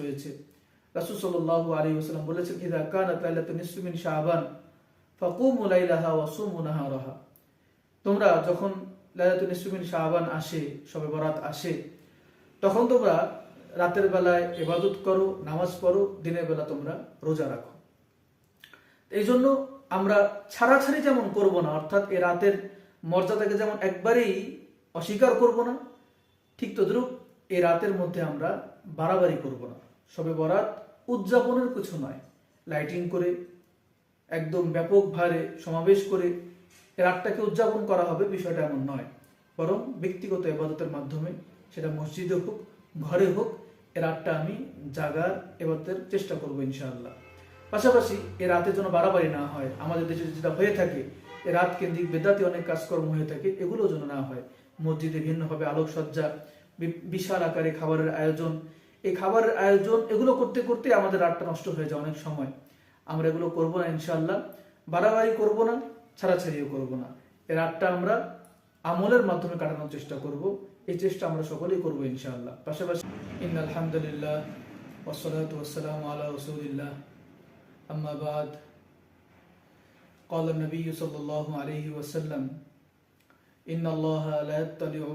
রয়েছে। রাসূল সাল্লাল্লাহু আলাইহি ওয়াসাল্লাম বলেছেন নাহারাহা। তোমরা যখন মিন আসে শবে বরাত আসে, তখন তোমরা রাতের বেলায় ইবাদত করো, নামাজ পড়ো, দিনের বেলা তোমরা রোজা রাখো। এই জন্য আমরা ছাড়াছাড়ি যেমন করব না, অর্থাৎ এই রাতের মর্যাদাকে যেমন একবারেই অস্বীকার করব না, ঠিক তদ্রুপ এই রাতের মধ্যে আমরা বাড়াবাড়ি করব না। সবে বরাত উদযাপনের কিছু নয়। লাইটিং করে, একদম ব্যাপক ভারে সমাবেশ করে রাতটাকে উদযাপন করা হবে বিষয়টা এমন নয়। বরং ব্যক্তিগত এবাদতের মাধ্যমে সেটা মসজিদে হোক, ঘরে হোক এ রাতটা আমি জাগার এবাদতের চেষ্টা করব ইনশাআল্লাহ। পাশাপাশি এ রাতে যেন বাড়াবাড়ি না হয়, আমাদের দেশে যেটা হয়ে থাকে, এ রাত কেন্দ্রিক বেদাতি অনেক কাজকর্ম হয়ে থাকে এগুলো যেন না হয়। মসজিদে ভিন্নভাবে আলোকসজ্জা বিশাল আকারে খাবারের আয়োজন এই খাবারের আয়োজন এগুলো করতে করতে আমাদের রাতটা নষ্ট হয়ে যায় অনেক সময় আমরা এগুলো করবো না ইনশাআল্লাহ বাড়াবাড়ি করব না ছাড়াছাড়িও করব না এই রাতটা আমরা আমলের মাধ্যমে কাটানোর চেষ্টা করব এই চেষ্টা আমরা সকলেই করবো ইনশাআল্লাহ পাশাপাশি ইন আলহামদুলিল্লাহ ওসলাত ওসালাম আলা রসুলিল্লাহ أما بعد قال النبي صلى الله عليه وسلم إن الله لا يطلع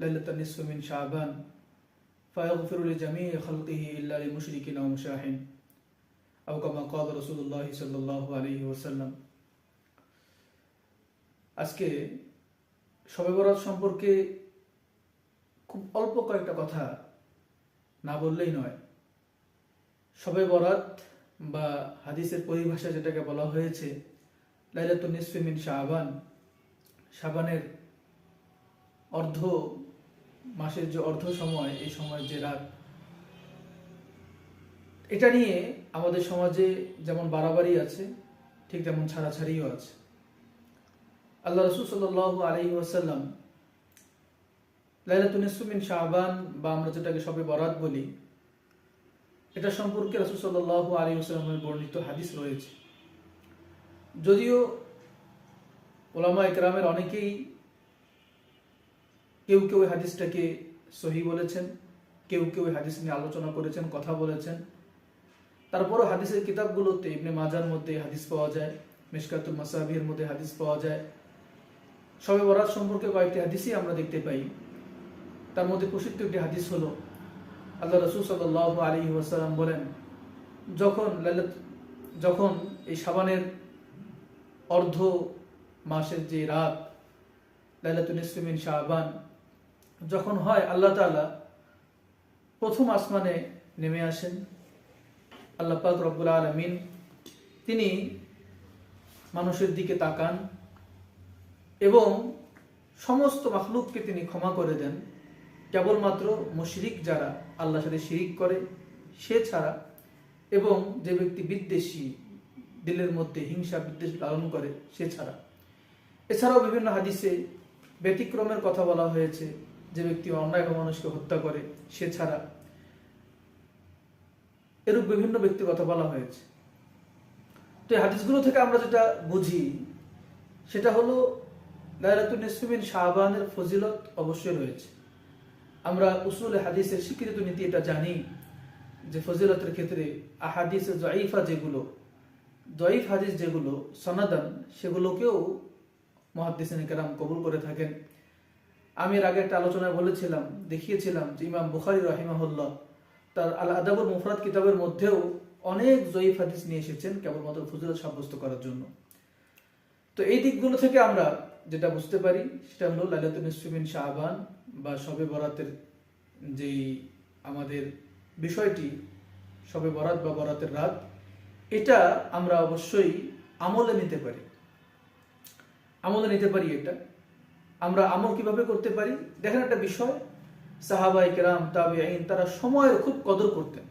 ليلة النصف من شعبان فيغفر لجميع خلقه إلا لمشرك أو مشاحن أو كما قال رسول الله صلى الله عليه وسلم আজকে শবে বরাত সম্পর্কে খুব অল্প কয়েকটা কথা না বললেই নয় শবে বরাত বা হাদিসের পরিভাষা যেটাকে বলা হয়েছে লাইলাতুন নিসফি মিন শাবান শাবানের অর্ধ মাসের যে অর্ধ সময়, এই সময় যে রাত, এটা নিয়ে আমাদের সমাজে যেমন বাড়াবাড়ি আছে, ঠিক তেমন ছাড়াছাড়িও আছে। আল্লাহ রসুল সাল আলহি ওয়াসাল্লাম লাইলাতুন নিসফি মিন শাবান, বা আমরা যেটাকে সবে বরাত বলি, এটা সম্পর্কে রাসুল সাল্লাহ আলী আসলামের বর্ণিত হাদিস রয়েছে। যদিও ওলামা একরামের অনেকেই কেউ কেউ এই হাদিসটাকে সহি বলেছেন, কেউ কেউ এই হাদিস নিয়ে আলোচনা করেছেন, কথা বলেছেন। তারপরও হাদিসের কিতাবগুলোতে ইবনে মাজার মধ্যে হাদিস পাওয়া যায়, মিশকাতুল মাসাবির মধ্যে হাদিস পাওয়া যায়। সবে বরাত সম্পর্কে কয়েকটি হাদিসই আমরা দেখতে পাই। তার মধ্যে প্রসিদ্ধ একটি হাদিস হলো, আল্লাহ রসুল সাল্লাহ আলী ওয়াসাল্লাম বলেন, যখন লাইলাত, যখন এই সাবানের অর্ধ মাসের যে রাত, লাইলাতুল ইসলিমিন শাহবান যখন হয়, আল্লাহ তাআলা প্রথম আসমানে নেমে আসেন। আল্লাহ পাক রব্বুল আলমিন তিনি মানুষের দিকে তাকান এবং সমস্ত মাখলুককে তিনি ক্ষমা করে দেন। কেবলমাত্র মুশরিক যারা আল্লাহর সাথে শিরিক করে, সে ছাড়া এবং যে ব্যক্তি বিদ্বেষী, দিলের মধ্যে হিংসা, বিদ্বেষ লালন করে, সে ছাড়া। এছাড়াও বিভিন্ন হাদিসে ব্যতিক্রমের কথা বলা হয়েছে। যে ব্যক্তি অন্যায় মানুষকে হত্যা করে, সে ছাড়া এরূপ বিভিন্ন ব্যক্তির কথা বলা হয়েছে। তো এই হাদিসগুলো থেকে আমরা যেটা বুঝি, সেটা হলো নিসফিমিন শাহবানের ফজিলত অবশ্যই রয়েছে। আমরা উসুল হাদিসের স্বীকৃত নীতি এটা জানি যে ফজিলতের ক্ষেত্রে আহাদিসে জয়ীফা যেগুলো জয়ীফ হাদিস যেগুলো, সনাদান সেগুলোকেও মহাদিসিন কেরাম কবুল করে থাকেন। আমি এর আগে একটা আলোচনায় বলেছিলাম, দেখিয়েছিলাম যে ইমাম বুখারি রাহিমাহুল্লাহ তার আল আদাবুল মুফরাদ কিতাবের মধ্যেও অনেক জয়ীফ হাদিস নিয়ে এসেছেন কেবলমাত্র ফজিলত সাব্যস্ত করার জন্য। তো এই দিকগুলো থেকে আমরা যেটা বুঝতে পারি, সেটা হলো লাইলাতুল নিসফিমিন শাহবান বা শবে বরাতের যেই আমাদের বিষয়টি, শবে বরাত বা বরাতের রাত, এটা আমরা অবশ্যই আমলে নিতে পারি। আমলে নিতে পারি এটা। আমরা আমল কীভাবে করতে পারি? দেখেন একটা বিষয় সাহাবাই কেরাম তাবে আইন তারা সময়ের খুব কদর করতেন।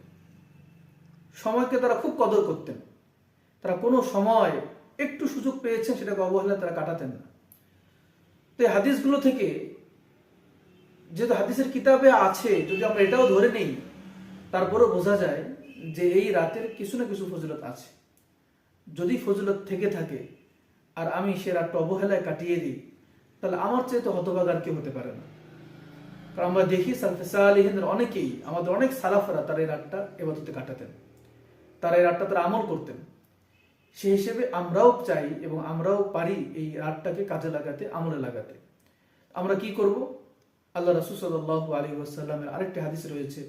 সময়কে তারা খুব কদর করতেন। তারা কোনো সময় একটু সুযোগ পেয়েছেন, সেটাকে অবহেলা তারা কাটাতেন না। তো এই হাদিসগুলো থেকে, যেহেতু হাদিসের কিতাবে আছে, যদি আমরা এটাও ধরে নেই, তারপরেও বোঝা যায় যে এই রাতের কিছু না কিছু ফজিলত আছে। যদি ফজিলত থেকে থাকে, আর আমি সে রাতটা অবহেলায় কাটিয়ে দিই তাহলে আমার চেয়ে তো হতভাগ আর কেউ হতে পারে না। কারণ আমরা দেখি সালফে সালিহিনের অনেকেই, আমাদের অনেক সালাফরা তারা এই রাতটা এবাদতে কাটাতেন। তারা এই রাতটা তারা আমল করতেন। সেই হিসেবে আমরাও চাই এবং আমরাও পারি এই রাতটাকে কাজে লাগাতে, আমলে লাগাতে। আমরা কি করব? আল্লাহ রাসুল সাল্লাহ আলী ওয়াসাল্লামের আরেকটি হাদিস রয়েছে।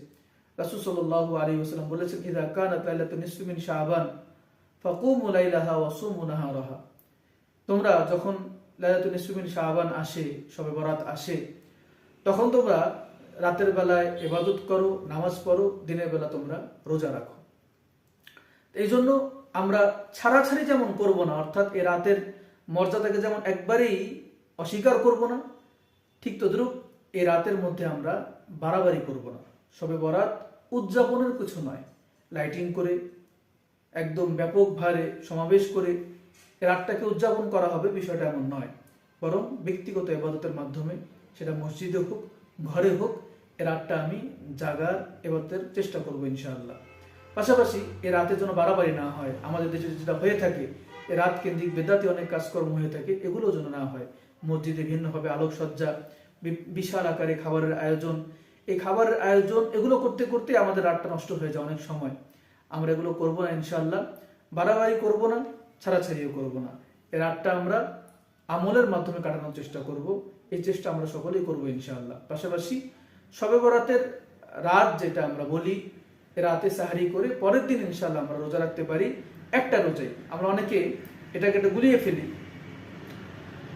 রাসুল সাল্লাহ আলী ওয়াসাল্লাম বলেছেন, ইদা কানাত লাইলাতু নিসফি মিন শাবান, ফাকুমু লাইলাহা ওয়া সুমু নাহারাহা। তোমরা যখন লাইলাতুল মিন আসে শবে বরাত আসে। তখন তোমরা রাতের বেলায় এবাদত করো, নামাজ পড়ো, দিনের বেলা তোমরা রোজা রাখো। এই জন্য আমরা ছাড়াছাড়ি যেমন করব না, অর্থাৎ এ রাতের মর্যাদাকে যেমন একবারেই অস্বীকার করব না, ঠিক তদ্রুপ এই রাতের মধ্যে আমরা বাড়াবাড়ি করব না। সবে বরাত উদযাপনের কিছু নয়। লাইটিং করে, একদম ব্যাপক ভারে সমাবেশ করে এ রাতটাকে উদযাপন করা হবে, বিষয়টা এমন নয়। বরং ব্যক্তিগত এবাদতের মাধ্যমে সেটা মসজিদে হোক, ঘরে হোক এ রাতটা আমি জাগার এবাদতের চেষ্টা করব ইনশাআল্লাহ। পাশাপাশি এ রাতের জন্য বাড়াবাড়ি না হয়, আমাদের দেশে যেটা হয়ে থাকে, এ রাত কেন্দ্রিক বেদাতি অনেক কাজকর্ম হয়ে থাকে এগুলো যেন না হয়। মসজিদে ভিন্নভাবে আলোকসজ্জা বিশাল আকারে খাবারের আয়োজন, এই খাবারের আয়োজন, এগুলো করতে করতে আমাদের রাতটা নষ্ট হয়ে যায় অনেক সময়। আমরা এগুলো করব না ইনশাল্লাহ বাড়াবাড়ি করব না ছাড়াছাড়িও করব না। এই রাতটা আমরা আমলের মাধ্যমে কাটানোর চেষ্টা করব। এই চেষ্টা আমরা সকলেই করব ইনশাআল্লাহ। পাশাপাশি শবে বরাতের রাত যেটা আমরা বলি রাতে সাহারি করে পরের দিন ইনশাআল্লাহ আমরা রোজা রাখতে পারি। একটা রোজাই। আমরা অনেকে এটাকে একটা গুলিয়ে ফেলি।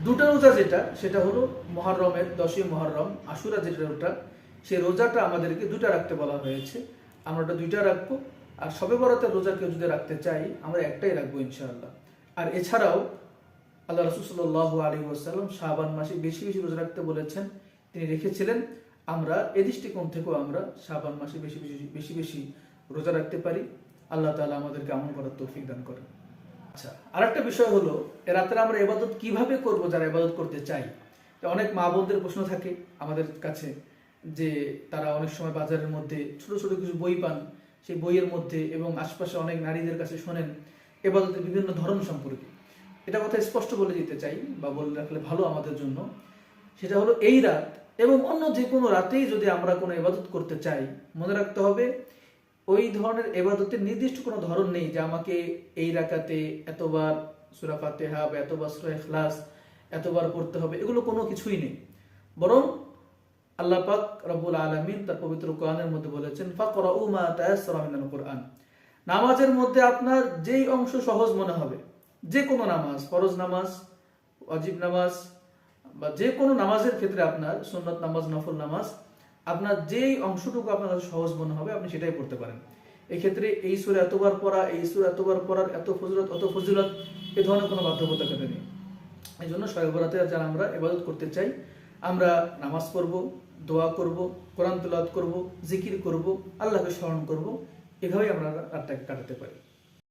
দুটো রোজা যেটা, সেটা হলো মহরমের দশই মহরম আশুরা যেটা ওটা সেই রোজাটা আমাদেরকে দুটা রাখতে বলা হয়েছে। আমরা ওটা দুইটা রাখব। আর সবে বরাতের রোজা কেউ যদি রাখতে চাই আমরা একটাই রাখব ইনশাআল্লাহ। আর এছাড়াও আল্লাহ রসুল্লাহ আলী ওয়াসাল্লাম শাহবান মাসে বেশি বেশি রোজা রাখতে বলেছেন। তিনি রেখেছিলেন, আমরা এ দৃষ্টিকোণ থেকেও আমরা শাহবান মাসে বেশি বেশি বেশি বেশি রোজা রাখতে পারি। আল্লাহ তালা আমাদেরকে আমল করার তৌফিক দান করেন। আচ্ছা আর একটা বিষয় হলো, এ রাত্রে আমরা এবাদত কীভাবে করব যারা এবাদত করতে চাই অনেক মা বোনদের প্রশ্ন থাকে আমাদের কাছে যে তারা অনেক সময় বাজারের মধ্যে ছোট ছোট কিছু বই পান সেই বইয়ের মধ্যে এবং আশপাশে অনেক নারীদের কাছে শোনেন এবাদতের বিভিন্ন ধরন সম্পর্কে। এটা কথা স্পষ্ট বলে দিতে চাই বা বলে রাখলে ভালো আমাদের জন্য। সেটা হলো এই রাত এবং অন্য যে কোনো রাতেই যদি আমরা কোনো এবাদত করতে চাই, মনে রাখতে হবে ওই ধরনের এবাদতের নির্দিষ্ট কোনো ধরন নেই যে আমাকে এই রাকাতে এতবার সুরা ফাতেহা বা এতবার সুরা ইখলাস এতবার করতে হবে, এগুলো কোনো কিছুই নেই। বরং আল্লাহ পাক রব্বুল আলামিন তার পবিত্র কোরআনের মধ্যে বলেছেন কোরআন। নামাজের মধ্যে আপনার যেই অংশ সহজ মনে হবে যে কোনো নামাজ, ফরজ নামাজ অজিব নামাজ, বা যে কোনো নামাজের ক্ষেত্রে আপনার সুন্নত নামাজ, নফল নামাজ, আপনার যেই অংশটুকু আপনার সহজ মনে হবে, আপনি সেটাই পড়তে পারেন। এক্ষেত্রে এই সুর এতবার পড়া, এই সুর এতবার পড়ার এত ফজিলত, অত ফজিলত, এ ধরনের কোনো বাধ্যবাধকতা নেই। এই জন্য শয়বরাতে যারা আমরা ইবাদত করতে চাই, আমরা নামাজ পড়ব দোয়া করব, কোরআন তুলাদ করব, জিকির করব, আল্লাহকে স্মরণ করব, এভাবেই আমরা রাতটাকে কাটাতে পারি।